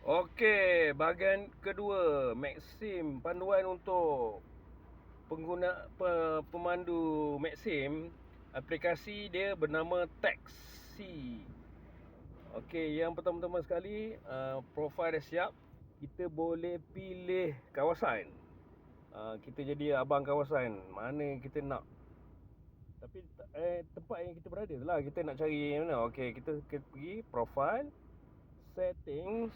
Okey, bahagian kedua Maxim panduan untuk pengguna pe, pemandu Maxim aplikasi dia bernama Taxi. Okey, yang pertama-tama sekali uh, profil dah siap, kita boleh pilih kawasan. Uh, kita jadi abang kawasan, mana kita nak. Tapi eh tempat yang kita berada lah kita nak cari mana. Okey, kita, kita pergi profile settings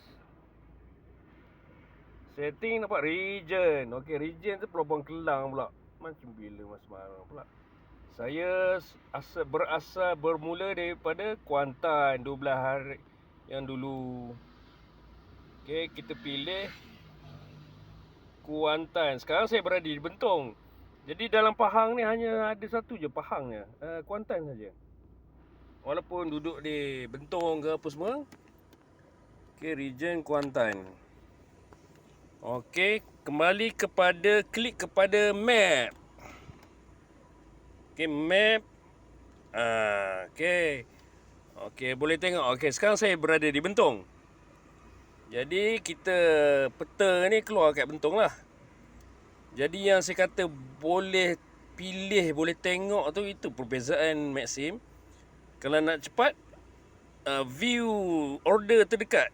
Setting nampak region. Okey, region tu Pulau Kelang pula. Macam bila mas marang pula. Saya asal berasal bermula daripada Kuantan 12 hari yang dulu. Okey, kita pilih Kuantan. Sekarang saya berada di Bentong. Jadi dalam Pahang ni hanya ada satu je Pahangnya. Uh, Kuantan saja. Walaupun duduk di Bentong ke apa semua. Okey, region Kuantan. Okey, kembali kepada klik kepada map. Okey, map. Ah, okey. Okey, boleh tengok. Okey, sekarang saya berada di Bentong. Jadi kita peta ni keluar kat Bentong lah. Jadi yang saya kata boleh pilih, boleh tengok tu itu perbezaan Maxim. Kalau nak cepat, uh, view order terdekat.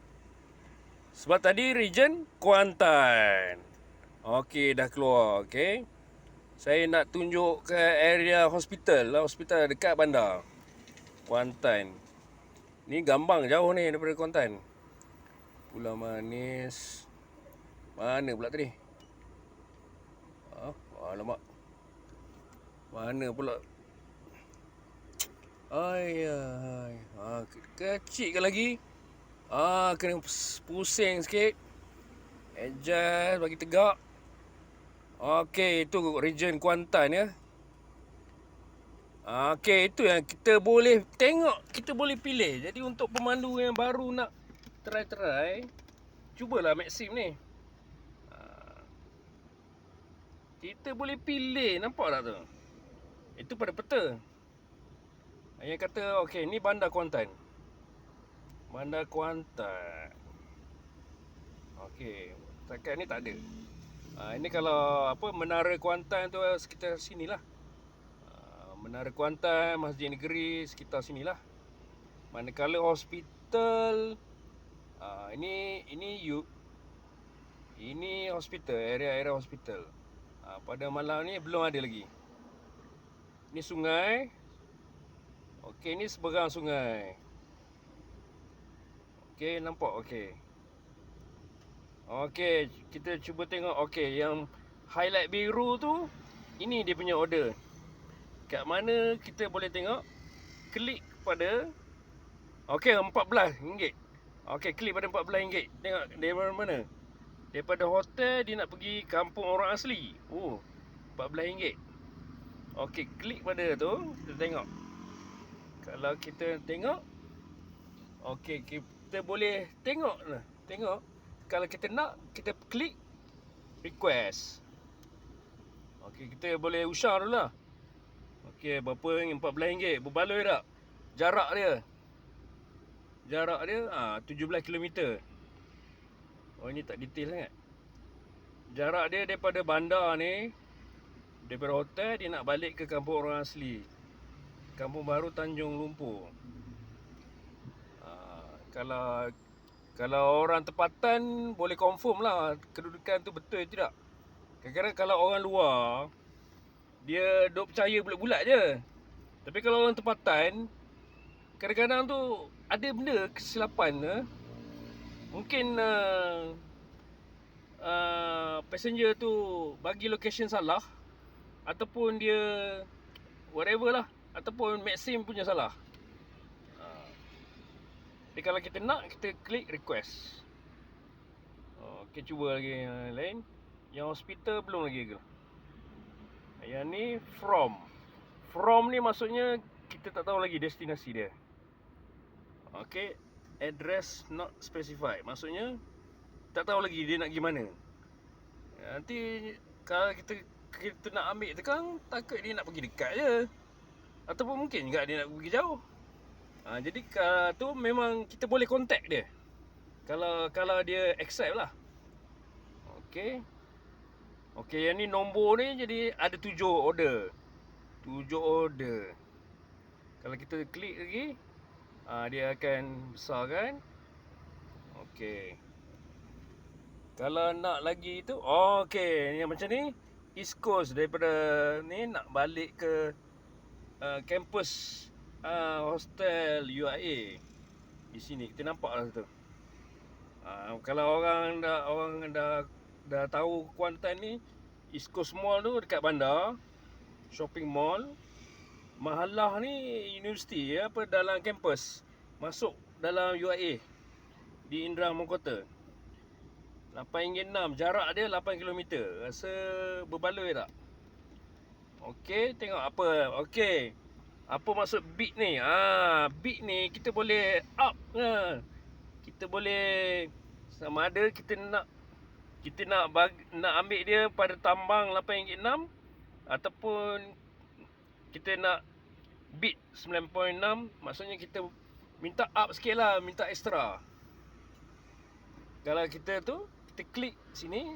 Sebab tadi region Kuantan. Okey, dah keluar. Okey. Saya nak tunjuk ke area hospital lah. Hospital dekat bandar. Kuantan. Ni gambang jauh ni daripada Kuantan. Pulau Manis. Mana pula tadi? Oh, alamak. Mana pula? Ay, ay. Ha, kecil ke lagi? Ah, kena pusing sikit. Adjust bagi tegak. Okey, itu region Kuantan ya. Okey, itu yang kita boleh tengok, kita boleh pilih. Jadi untuk pemandu yang baru nak try-try, cubalah Maxim ni. Ah. Kita boleh pilih, nampak tak tu? Itu pada peta. Yang kata, okey, ni bandar Kuantan. Bandar Kuantan. Okey, setakat ni tak ada. Ha, ini kalau apa Menara Kuantan tu sekitar sinilah. Ha, Menara Kuantan, Masjid Negeri sekitar sinilah. Manakala hospital ha, ini ini you ini hospital, area-area hospital. Ha, pada malam ni belum ada lagi. Ini sungai. Okey, ini seberang sungai. Okey, nampak okey. Okey, kita cuba tengok okey yang highlight biru tu ini dia punya order. Kat mana kita boleh tengok? Klik pada Okey, RM14. Okey, klik pada RM14. Tengok dari mana? Daripada hotel dia nak pergi kampung orang asli. Oh, RM14. Okey, klik pada tu, kita tengok. Kalau kita tengok Okey, kita boleh tengok lah. Tengok. Kalau kita nak, kita klik request. Okey, kita boleh usah dulu lah. Okey, berapa yang RM14? Berbaloi tak? Jarak dia. Jarak dia ah ha, 17 km. Oh, ini tak detail sangat. Jarak dia daripada bandar ni daripada hotel dia nak balik ke kampung orang asli. Kampung baru Tanjung Lumpur kalau kalau orang tempatan boleh confirm lah kedudukan tu betul tidak. Kadang-kadang kalau orang luar dia duk percaya bulat-bulat je. Tapi kalau orang tempatan kadang-kadang tu ada benda kesilapan eh? Mungkin uh, uh, passenger tu bagi location salah ataupun dia whatever lah ataupun Maxim punya salah. Jadi kalau kita nak, kita klik request. Okay, cuba lagi yang lain. Yang hospital belum lagi ke? Yang ni from. From ni maksudnya kita tak tahu lagi destinasi dia. Okay. Address not specified. Maksudnya tak tahu lagi dia nak pergi mana. Nanti kalau kita kita nak ambil tekan, takut dia nak pergi dekat je. Ataupun mungkin juga dia nak pergi jauh. Ha, jadi uh, tu memang kita boleh contact dia. Kalau kalau dia accept lah. Okey. Okey, yang ni nombor ni jadi ada tujuh order. Tujuh order. Kalau kita klik lagi, uh, dia akan besarkan. Okey. Kalau nak lagi tu, oh, okey, yang macam ni East Coast daripada ni nak balik ke uh, campus uh, hostel UIA. Di sini kita nampak lah tu. Uh, kalau orang dah orang dah dah tahu Kuantan ni East Coast Mall tu dekat bandar shopping mall Mahalah ni universiti ya, apa dalam kampus masuk dalam UIA di Indra Mongkota 8.6 jarak dia 8 km rasa berbaloi tak? Okey tengok apa. Okey apa maksud big ni? Ah big ni kita boleh up ha. kita boleh sama ada kita nak kita nak bag, nak ambil dia pada tambang 8.6 ataupun kita nak bid 9.6 maksudnya kita minta up sikit lah minta extra. Kalau kita tu kita klik sini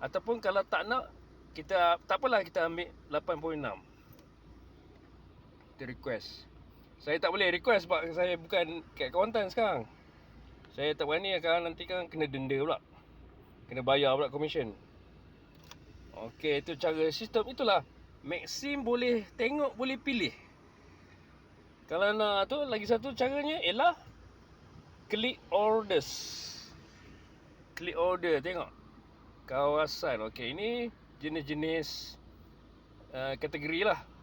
ataupun kalau tak nak kita tak apalah kita ambil 8.6 kita request. Saya tak boleh request sebab saya bukan kat Kewantan sekarang. Saya tak berani akan nanti kan kena denda pula. Kena bayar pula commission. Okey itu cara sistem itulah. Maxim boleh tengok boleh pilih. Kalau nak tu lagi satu caranya ialah Click orders. Click order tengok. Kawasan. Okey ini jenis-jenis uh, kategori lah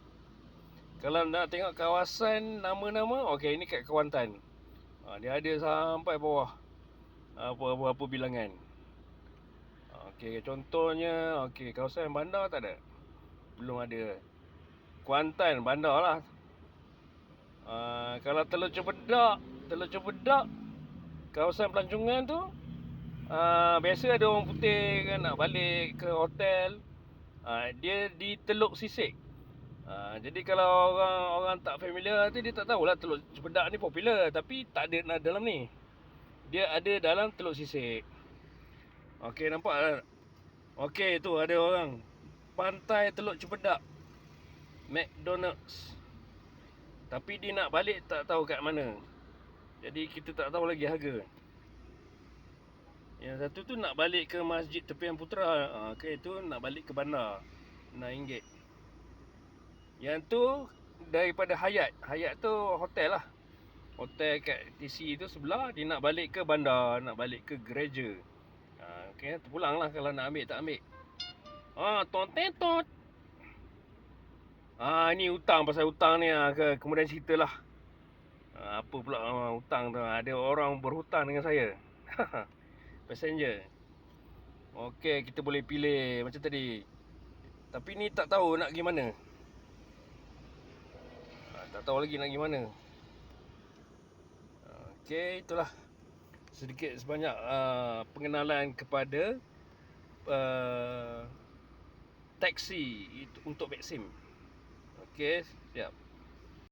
Kalau nak tengok kawasan nama-nama okey ini kat Kewantan uh, Dia ada sampai bawah Apa-apa bilangan Okey, contohnya okey, kawasan bandar tak ada. Belum ada. Kuantan bandar lah. Uh, kalau Teluk Cepedak, Teluk Cepedak kawasan pelancongan tu uh, biasa ada orang putih kan nak balik ke hotel. Uh, dia di Teluk Sisik. Uh, jadi kalau orang orang tak familiar tu dia tak tahulah Teluk Cepedak ni popular. Tapi tak ada dalam ni. Dia ada dalam Teluk Sisik. Okey nampak tak? Okey tu ada orang. Pantai Teluk Cepedak. McDonald's. Tapi dia nak balik tak tahu kat mana. Jadi kita tak tahu lagi harga. Yang satu tu nak balik ke Masjid Tepian Putra. Ha, Okey tu nak balik ke bandar. RM6 Yang tu daripada Hayat Hayat tu hotel lah Hotel kat TC tu sebelah Dia nak balik ke bandar Nak balik ke gereja Okey, terpulang lah kalau nak ambil tak ambil. Ah, ton tetot. Ah, ni hutang pasal hutang ni ah ke kemudian ceritalah. Ah, apa pula ah, hutang tu? Ada orang berhutang dengan saya. Passenger. Okey, kita boleh pilih macam tadi. Tapi ni tak tahu nak pergi mana. Tak tahu lagi nak pergi mana. Okey, itulah sedikit sebanyak uh, pengenalan kepada uh, taksi untuk Maxim. Okey, siap.